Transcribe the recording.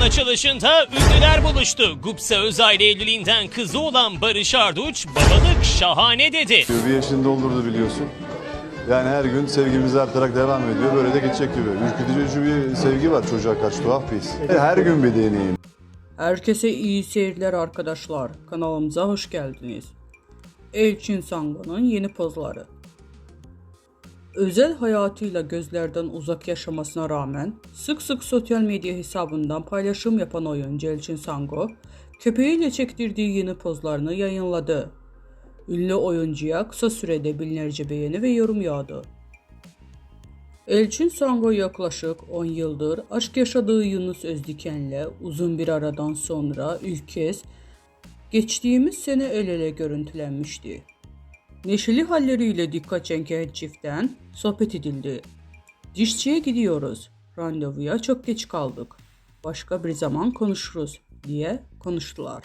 Fuarın açılışında ünlüler buluştu. Gupse Özaylı evliliğinden kızı olan Barış Arduç babalık şahane dedi. Bir yaşını doldurdu biliyorsun. Yani her gün sevgimiz artarak devam ediyor. Böyle de geçecek gibi. Ürkütücü bir sevgi var çocuğa karşı tuhaf bir his. Her gün bir deneyim. Herkese iyi seyirler arkadaşlar. Kanalımıza hoş geldiniz. Elçin Sango'nun yeni pozları. Özel hayatıyla gözlerden uzak yaşamasına rağmen sık sık sosyal medya hesabından paylaşım yapan oyuncu Elçin Sango, köpeğiyle çektirdiği yeni pozlarını yayınladı. Ünlü oyuncuya kısa sürede binlerce beğeni ve yorum yağdı. Elçin Sango yaklaşık 10 yıldır aşk yaşadığı Yunus Özdiken'le uzun bir aradan sonra ilk kez geçtiğimiz sene el ele görüntülenmişti. Neşeli halleriyle dikkat çeken çiftten sohbet edildi. Dişçiye gidiyoruz. Randevuya çok geç kaldık. Başka bir zaman konuşuruz diye konuştular.